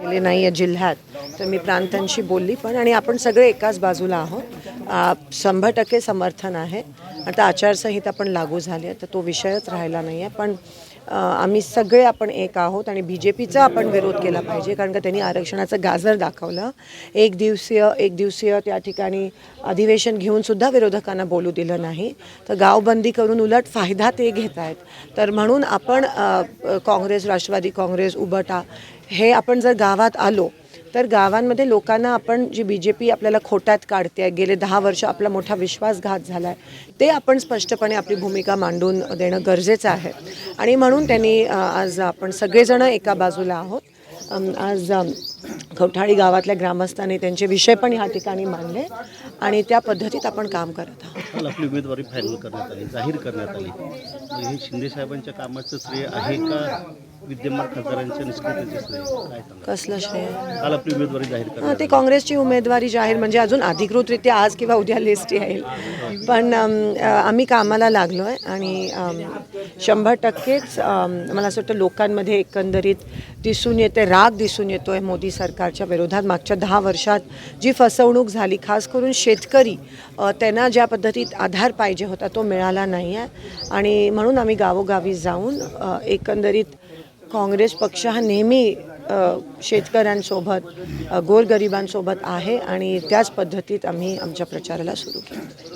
गेले नाही आहे जिल्ह्यात. तर मी प्रांतांशी बोलली पण आणि आपण सगळे एकाच बाजूला आहोत. शंभर टक्के समर्थन आहे. आता आचारसंहिता पण लागू झाली आहे तर तो विषयच राहिला नाही आहे. पण आम्ही सगळे आपण एक आहोत आणि बी जे पीचा आपण विरोध केला पाहिजे कारण का त्यांनी आरक्षणाचं गाजर दाखवलं. एक दिवसीय एक दिवसीय त्या ठिकाणी अधिवेशन घेऊनसुद्धा विरोधकांना बोलू दिलं नाही. तर गावबंदी करून उलट फायदा ते घेत आहेत. तर म्हणून आपण काँग्रेस राष्ट्रवादी काँग्रेस उबटा हे आपण जर गावात आलो तर गावांमध्ये लोकांना आपण जी बी जे पी आपल्याला खोट्यात काढते आहे गेले दहा वर्ष आपला मोठा विश्वासघात झाला आहे ते आपण स्पष्टपणे आपली भूमिका मांडून देणं गरजेचं आहे. आणि म्हणून त्यांनी आज आपण सगळेजणं एका बाजूला आहोत. आज अम, कवठाळी गावातल्या ग्रामस्थांनी त्यांचे विषय पण ह्या ठिकाणी मांडले आणि त्या पद्धतीत आपण काम करत आहोत. आपली उमेदवारी फायनल करण्यात आली जाहीर करण्यात आली. हे शिंदे साहेबांच्या कामाचं श्रेय आहे का? विद्यमान खासदारांच्या निष्क्रियतेचे श्रेय काय सांगा कसलं श्रेय? काल आपली उमेदवारी जाहीर हां करण्यात ते काँग्रेसची उमेदवारी जाहीर म्हणजे अजून अधिकृतरित्या आज किंवा उद्या लिस्ट येईल. पण अम, अ, आम्ही कामाला लागलो आहे आणि अम, शंभर टक्केच अम, मला असं वाटतं लोकांमध्ये एकंदरीत दिसून येते राग दिसून येतो आहे मोदी सरकारच्या विरोधात. मागच्या दहा वर्षात जी फसवणूक झाली खास करून शेतकरी अ, त्यांना ज्या पद्धतीत आधार पाहिजे होता तो मिळाला नाही आहे आणि म्हणून आम्ही गावोगावी जाऊन अ, एकंदरीत काँग्रेस पक्ष हा नेहमी शेतकऱ्यांसोबत गोरगरिबांसोबत आहे आणि त्याच पद्धतीत आम्ही आमच्या प्रचाराला सुरू केलं.